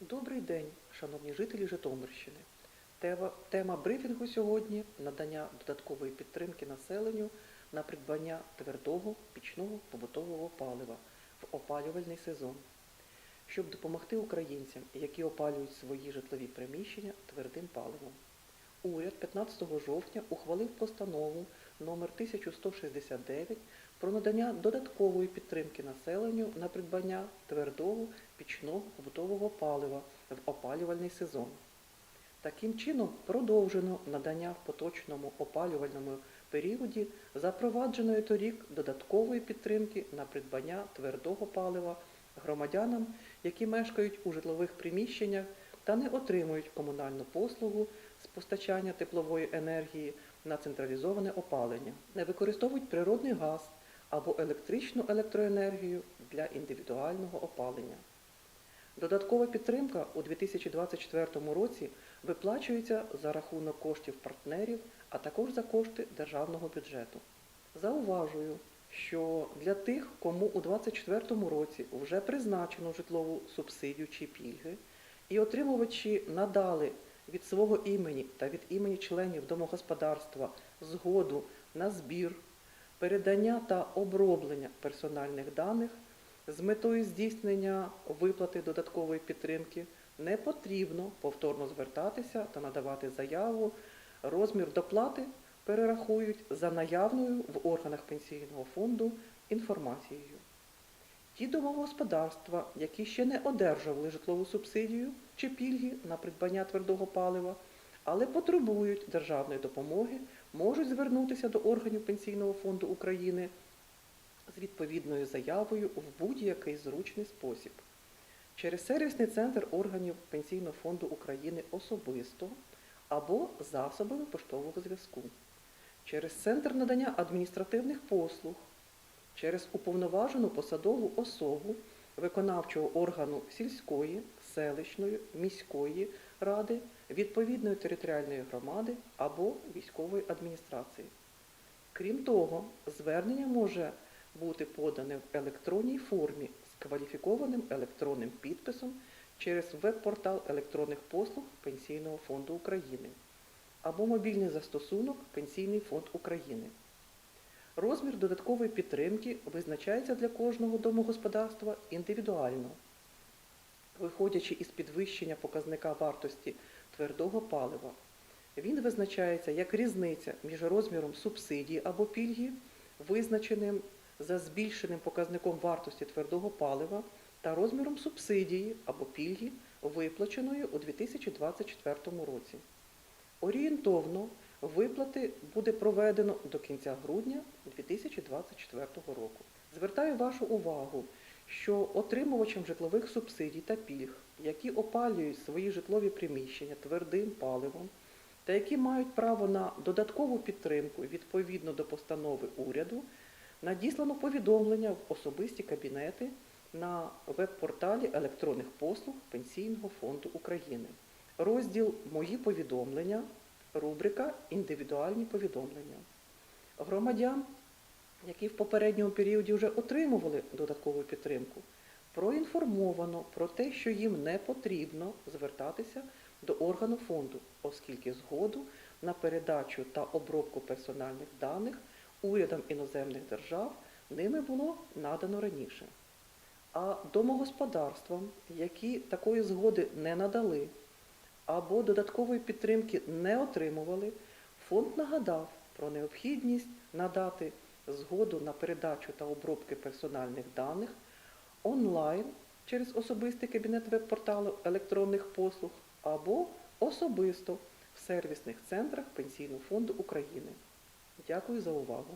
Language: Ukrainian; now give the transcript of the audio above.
Добрий день, шановні жителі Житомирщини. Тема, брифінгу сьогодні надання додаткової підтримки населенню на придбання твердого пічного побутового палива в опалювальний сезон, щоб допомогти українцям, які опалюють свої житлові приміщення твердим паливом. Уряд 15 жовтня ухвалив постанову номер 1169 про надання додаткової підтримки населенню на придбання твердого пічного побутового палива в опалювальний сезон. Таким чином продовжено надання в поточному опалювальному періоді запровадженої торік додаткової підтримки на придбання твердого палива громадянам, які мешкають у житлових приміщеннях та не отримують комунальну послугу з постачання теплової енергії на централізоване опалення, не використовують природний газ або електричну електроенергію для індивідуального опалення. Додаткова підтримка у 2024 році виплачується за рахунок коштів партнерів, а також за кошти державного бюджету. Зауважую, що для тих, кому у 2024 році вже призначено житлову субсидію чи пільги, і отримувачі надали від свого імені та від імені членів домогосподарства згоду на збір, передання та оброблення персональних даних з метою здійснення виплати додаткової підтримки не потрібно повторно звертатися та надавати заяву. Розмір доплати перерахують за наявною в органах пенсійного фонду інформацією. Ті домогосподарства, які ще не одержували житлову субсидію чи пільги на придбання твердого палива, але потребують державної допомоги, можуть звернутися до органів Пенсійного фонду України з відповідною заявою в будь-який зручний спосіб. Через сервісний центр органів Пенсійного фонду України особисто або засобами поштового зв'язку, через центр надання адміністративних послуг, через уповноважену посадову особу виконавчого органу сільської, селищної, міської ради, відповідної територіальної громади або військової адміністрації. Крім того, звернення може бути подане в електронній формі з кваліфікованим електронним підписом через веб-портал електронних послуг Пенсійного фонду України або мобільний застосунок Пенсійний фонд України. Розмір додаткової підтримки визначається для кожного домогосподарства індивідуально, виходячи із підвищення показника вартості твердого палива. Він визначається як різниця між розміром субсидії або пільги, визначеним за збільшеним показником вартості твердого палива та розміром субсидії або пільги, виплаченої у 2024 році. Орієнтовно виплати буде проведено до кінця грудня 2024 року. Звертаю вашу увагу, що отримувачам житлових субсидій та пільг, які опалюють свої житлові приміщення твердим паливом, та які мають право на додаткову підтримку відповідно до постанови уряду, надіслано повідомлення в особисті кабінети на веб-порталі електронних послуг Пенсійного фонду України. Розділ Мої повідомлення, рубрика Індивідуальні повідомлення. Громадян, які в попередньому періоді вже отримували додаткову підтримку, проінформовано про те, що їм не потрібно звертатися до органу фонду, оскільки згоду на передачу та обробку персональних даних урядом іноземних держав ними було надано раніше. А домогосподарствам, які такої згоди не надали або додаткової підтримки не отримували, фонд нагадав про необхідність надати згоду на передачу та обробки персональних даних онлайн через особистий кабінет веб-порталу електронних послуг або особисто в сервісних центрах Пенсійного фонду України. Дякую за увагу.